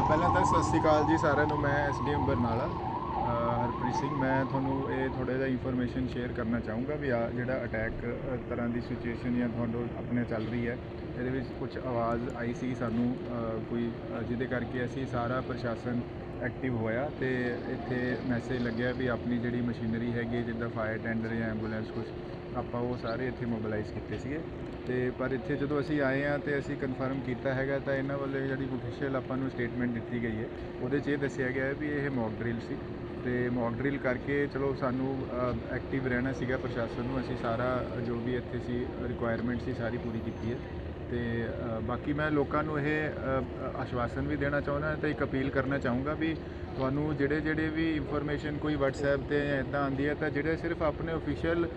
ਪਹਿਲਾਂ ਤਾਂ ਸਤਿ ਸ਼੍ਰੀ ਅਕਾਲ ਜੀ ਸਾਰਿਆਂ ਨੂੰ ਮੈਂ ਐਸਡੀਐਮ ਬਰਨਾਲਾ ਅ, ਹਰਪ੍ਰੀਤ ਸਿੰਘ। ਮੈਂ ਤੁਹਾਨੂੰ ਇਹ ਥੋੜਾ ਜਿਹਾ ਇਨਫੋਰਮੇਸ਼ਨ ਸ਼ੇਅਰ ਕਰਨਾ ਚਾਹੂੰਗਾ ਵੀ ਆ ਜਿਹੜਾ ਅਟੈਕ ਤਰ੍ਹਾਂ ਦੀ ਸਿਚੁਏਸ਼ਨ ਜਾਂ ਤੁਹਾਨੂੰ ਆਪਣੇ ਚੱਲ ਰਹੀ ਹੈ ਇਹਦੇ ਵਿੱਚ ਕੁਝ ਆਵਾਜ਼ ਆਈ ਸੀ ਸਾਨੂੰ ਕੋਈ ਜਿਹਦੇ ਕਰਕੇ ਅਸੀਂ ਸਾਰਾ ਪ੍ਰਸ਼ਾਸਨ ਐਕਟਿਵ ਹੋਇਆ ਤੇ ਇੱਥੇ ਮੈਸੇਜ ਲੱਗਿਆ ਵੀ ਆਪਣੀ ਜਿਹੜੀ ਮਸ਼ੀਨਰੀ ਹੈਗੀ ਹੈ, ਜਿੱਦਾਂ ਫਾਇਰ ਟੈਂਡਰ ਜਾਂ ਐਂਬੂਲੈਂਸ ਕੁਝ ਆਪਾਂ ਉਹ ਸਾਰੇ ਇੱਥੇ ਮੋਬਿਲਾਈਜ਼ ਕੀਤੇ ਸੀਗੇ। ਤੇ ਪਰ ਇੱਥੇ ਜਦੋਂ ਅਸੀਂ ਆਏ ਆ ਤੇ ਅਸੀਂ ਕਨਫਰਮ ਕੀਤਾ ਹੈਗਾ ਤਾਂ ਇਹਨਾਂ ਵੱਲੋਂ ਜਿਹੜੀ ਅਫੀਸ਼ੀਅਲ ਆਪਾਂ ਨੂੰ ਸਟੇਟਮੈਂਟ ਦਿੱਤੀ ਗਈ ਹੈ। ਉਹਦੇ 'ਚ ਇਹ ਦੱਸਿਆ ਗਿਆ ਹੈ ਵੀ ਇਹ ਮੌਕ ਡਰਿਲ ਸੀ। ਤੇ ਮੌਕ ਡਰਿਲ ਕਰਕੇ ਚਲੋ ਸਾਨੂੰ ਐਕਟਿਵ ਰਹਿਣਾ ਸੀਗਾ ਪ੍ਰਸ਼ਾਸਨ ਨੂੰ। ਅਸੀਂ ਸਾਰਾ, ਜੋ ਵੀ ਇੱਥੇ ਸੀ ਰਿਕੁਆਇਰਮੈਂਟ ਸੀ, ਸਾਰੀ ਪੂਰੀ ਕੀਤੀ ਹੈ। ਤੇ ਬਾਕੀ ਮੈਂ ਲੋਕਾਂ ਨੂੰ ਇਹ ਆਸ਼ਵਾਸਨ ਵੀ ਦੇਣਾ ਚਾਹੁੰਦਾ ਤੇ ਇੱਕ ਅਪੀਲ ਕਰਨਾ ਚਾਹੂੰਗਾ ਵੀ ਤੁਹਾਨੂੰ ਜਿਹੜੇ ਜਿਹੜੇ ਵੀ ਇਨਫੋਰਮੇਸ਼ਨ ਕੋਈ WhatsApp ਤੇ ਜਾਂ ਇਦਾਂ ਆਉਂਦੀ ਹੈ ਤਾਂ ਜਿਹੜੇ ਸਿਰਫ ਆਪਣੇ ਅਫੀਸ਼ੀਅਲ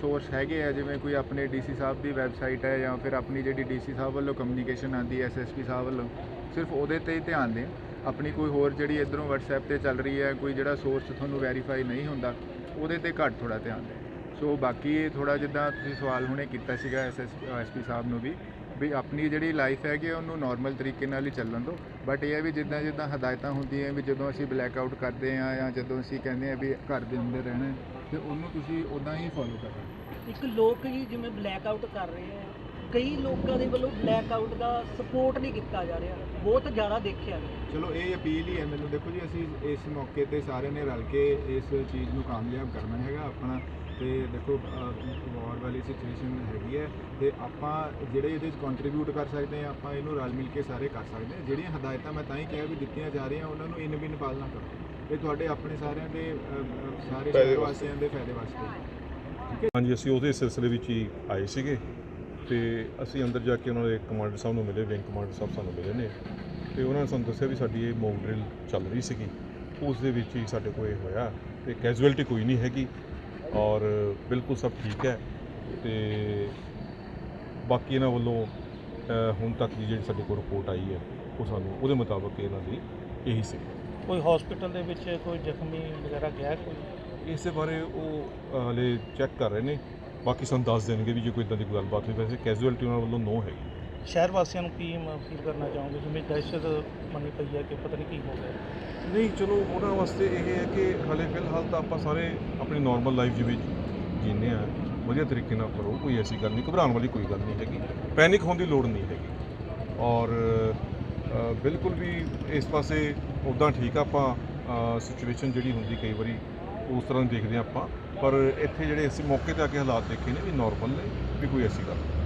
ਸੋਰਸ ਹੈਗੇ ਆ, ਜਿਵੇਂ ਕੋਈ ਆਪਣੇ ਡੀਸੀ ਸਾਹਿਬ ਦੀ ਵੈਬਸਾਈਟ ਹੈ ਜਾਂ ਫਿਰ ਆਪਣੀ ਜਿਹੜੀ ਡੀਸੀ ਸਾਹਿਬ ਵੱਲੋਂ ਕਮਿਊਨੀਕੇਸ਼ਨ ਆਉਂਦੀ ਹੈ ਐਸਐਸਪੀ ਸਾਹਿਬ ਵੱਲੋਂ, ਸਿਰਫ ਉਹਦੇ ਤੇ ਹੀ ਧਿਆਨ ਦੇਣ। ਆਪਣੀ ਕੋਈ ਹੋਰ ਜਿਹੜੀ ਇਧਰੋਂ WhatsApp ਤੇ ਚੱਲ ਰਹੀ ਹੈ, ਕੋਈ ਜਿਹੜਾ ਸੋਰਸ ਤੁਹਾਨੂੰ ਵੈਰੀਫਾਈ ਨਹੀਂ ਹੁੰਦਾ, ਉਹਦੇ ਤੇ ਘੱਟ ਥੋੜਾ ਧਿਆਨ ਦੇ ਸੋ ਬਾਕੀ ਥੋੜਾ ਜਿੱਦਾਂ ਤੁਸੀਂ ਸਵਾਲ ਹੁਣੇ ਕੀਤਾ ਸੀਗਾ ਐਸਐਸ ਐਸਪੀ ਸਾਹਿਬ ਨੂੰ ਵੀ ਵੀ ਆਪਣੀ ਜਿਹੜੀ ਲਾਈਫ ਹੈਗੀ ਆ, ਉਹਨੂੰ ਨਾਰਮਲ ਤਰੀਕੇ ਨਾਲ ਹੀ ਚੱਲਣ ਦਿਓ। ਬਟ ਇਹ ਹੈ ਵੀ ਜਿੱਦਾਂ ਜਿੱਦਾਂ ਹਦਾਇਤਾਂ ਹੁੰਦੀਆਂ ਵੀ ਜਦੋਂ ਅਸੀਂ ਬਲੈਕ ਆਊਟ ਕਰਦੇ ਆ ਜਾਂ ਜਦੋਂ ਅਸੀਂ ਕਹਿੰਦੇ ਆ ਵੀ ਘਰ ਦੇ ਅੰਦਰ ਰਹਿਣਾ ਹੈ, ਤੇ ਉਹਨੂੰ ਤੁਸੀਂ ਉਦਾਂ ਹੀ ਫੋਲੋ ਕਰਨਾ ਇੱਕ ਲੋਕ ਜੀ ਜਿਵੇਂ ਬਲੈਕ ਆਊਟ ਕਰ ਰਹੇ ਆ ਕਈ ਲੋਕਾਂ ਦੇ ਵੱਲੋਂ ਬਲੈਕ ਆਊਟ ਦਾ ਸਪੋਰਟ ਨਹੀਂ ਕੀਤਾ ਜਾ ਰਿਹਾ ਬਹੁਤ ਜ਼ਿਆਦਾ ਦੇਖਿਆ ਗਿਆ। ਚਲੋ ਇਹ ਅਪੀਲ ਹੀ ਹੈ ਮੈਨੂੰ। ਦੇਖੋ ਜੀ ਅਸੀਂ ਇਸ ਮੌਕੇ ਤੇ ਸਾਰਿਆਂ ਨੇ ਰਲ ਕੇ ਇਸ ਚੀਜ਼ ਨੂੰ ਕਾਮਯਾਬ ਕਰਨਾ ਹੈਗਾ ਆਪਣਾ ਤੇ ਦੇਖੋ ਵਾਰ ਵਾਲੀ ਸਿਚੁਏਸ਼ਨ ਹੈਗੀ ਹੈ ਤੇ ਆਪਾਂ ਜਿਹੜੇ ਇਹਦੇ ਵਿੱਚ ਕੰਟਰੀਬਿਊਟ ਕਰ ਸਕਦੇ ਆ ਆਪਾਂ ਇਹਨੂੰ ਰਲ ਮਿਲ ਕੇ ਸਾਰੇ ਕਰ ਸਕਦੇ ਆ ਜਿਹੜੀਆਂ ਹਦਾਇਤਾਂ ਮੈਂ ਤਾਂ ਹੀ ਕਿਹਾ ਵੀ ਦਿੱਤੀਆਂ ਜਾ ਰਹੀਆਂ ਉਹਨਾਂ ਨੂੰ ਇਨ ਬਿਨ ਪਾਲਣਾ ਕਰੋ। ਇਹ ਤੁਹਾਡੇ ਆਪਣੇ ਸਾਰਿਆਂ ਦੇ ਸਾਰੇ ਸ਼ਹਿਰ ਵਾਸੀਆਂ ਦੇ ਫਾਇਦੇ ਵਾਸਤੇ। ਹਾਂਜੀ ਅਸੀਂ ਉਹਦੇ ਸਿਲਸਿਲੇ ਵਿੱਚ ਹੀ ਆਏ ਸੀਗੇ ਤੇ ਅਸੀਂ ਅੰਦਰ ਜਾ ਕੇ ਉਹਨਾਂ ਦੇ ਕਮਾਂਡਰ ਸਾਹਿਬ ਨੂੰ ਮਿਲੇ ਵਿੰਗ ਕਮਾਂਡਰ ਸਾਹਿਬ ਸਾਨੂੰ ਮਿਲੇ ਨੇ ਤੇ ਉਹਨਾਂ ਨੇ ਸਾਨੂੰ ਦੱਸਿਆ ਵੀ ਸਾਡੀ ਇਹ ਮੌਕ ਡਰਿਲ ਚੱਲ ਰਹੀ ਸੀਗੀ। ਉਸ ਦੇ ਵਿੱਚ ਹੀ ਸਾਡੇ ਕੋਲ ਇਹ ਹੋਇਆ ਤੇ ਕੈਜੂਅਲਟੀ ਕੋਈ ਨਹੀਂ ਹੈਗੀ। ਔਰ ਬਿਲਕੁਲ ਸਭ ਠੀਕ ਹੈ ਤੇ ਬਾਕੀ ਇਹਨਾਂ ਵੱਲੋਂ ਹੁਣ ਤੱਕ ਦੀ ਜਿਹੜੀ ਸਾਡੇ ਕੋਲ ਰਿਪੋਰਟ ਆਈ ਹੈ ਉਹ ਸਾਨੂੰ ਉਹਦੇ ਮੁਤਾਬਕ ਇਹਨਾਂ ਦੀ ਇਹੀ ਸੀ ਕੋਈ ਹਸਪੀਟਲ ਦੇ ਵਿੱਚ ਕੋਈ ਜ਼ਖਮੀ ਵਗੈਰਾ ਗਿਆ ਕੋਈ? ਇਸੇ ਬਾਰੇ ਉਹ ਹਲੇ ਚੈੱਕ ਕਰ ਰਹੇ ਨੇ। ਬਾਕੀ ਸਾਨੂੰ ਦੱਸ ਦੇਣਗੇ ਵੀ ਜੇ ਕੋਈ ਇਦਾਂ ਦੀ ਕੋਈ ਗੱਲਬਾਤ ਹੋਈ ਵੈਸੇ ਕੈਜੂਅਲਟੀ ਉਹਨਾਂ ਵੱਲੋਂ ਨੋ ਹੈਗੀ। ਸ਼ਹਿਰ ਵਾਸੀਆਂ ਨੂੰ ਕੀ ਅਪੀਲ ਕਰਨਾ ਚਾਹੋਗੇ? ਜਿਵੇਂ ਦਹਿਸ਼ਤ ਮੰਨੀ ਪਈ ਹੈ ਕਿ ਪਤਾ ਨਹੀਂ ਕੀ ਹੋ ਗਿਆ। ਨਹੀਂ ਚਲੋ ਉਹਨਾਂ ਵਾਸਤੇ ਇਹ ਹੈ ਕਿ ਹਲੇ ਫਿਲਹਾਲ ਤਾਂ ਆਪਾਂ ਸਾਰੇ ਆਪਣੀ ਨਾਰਮਲ ਲਾਈਫ ਜਿਵੇਂ ਜੀਨੇ ਆ ਵਧੀਆ ਤਰੀਕੇ ਨਾਲ ਕਰੋ ਕੋਈ ਐਸੀ ਗੱਲ ਨਹੀਂ ਘਬਰਾਉਣ ਵਾਲੀ ਕੋਈ ਗੱਲ ਨਹੀਂ ਹੈਗੀ। ਪੈਨਿਕ ਹੋਣ ਦੀ ਲੋੜ ਨਹੀਂ ਹੈਗੀ। ਔਰ ਅ, ਬਿਲਕੁਲ ਵੀ ਇਸ ਪਾਸੇ ਉੱਦਾਂ ਠੀਕ ਆ ਆਪਾਂ ਸਿਚੁਏਸ਼ਨ ਜਿਹੜੀ ਹੁੰਦੀ ਕਈ ਵਾਰੀ ਉਸ ਤਰ੍ਹਾਂ ਦੀ ਦੇਖਦੇ ਹਾਂ ਆਪਾਂ। ਪਰ ਇੱਥੇ ਜਿਹੜੇ ਅਸੀਂ ਮੌਕੇ ਤੇ ਆ ਕੇ ਹਾਲਾਤ ਦੇਖੇ ਨੇ ਵੀ ਨਾਰਮਲ ਨੇ ਵੀ ਕੋਈ ਐਸੀ ਗੱਲ ਨਹੀਂ।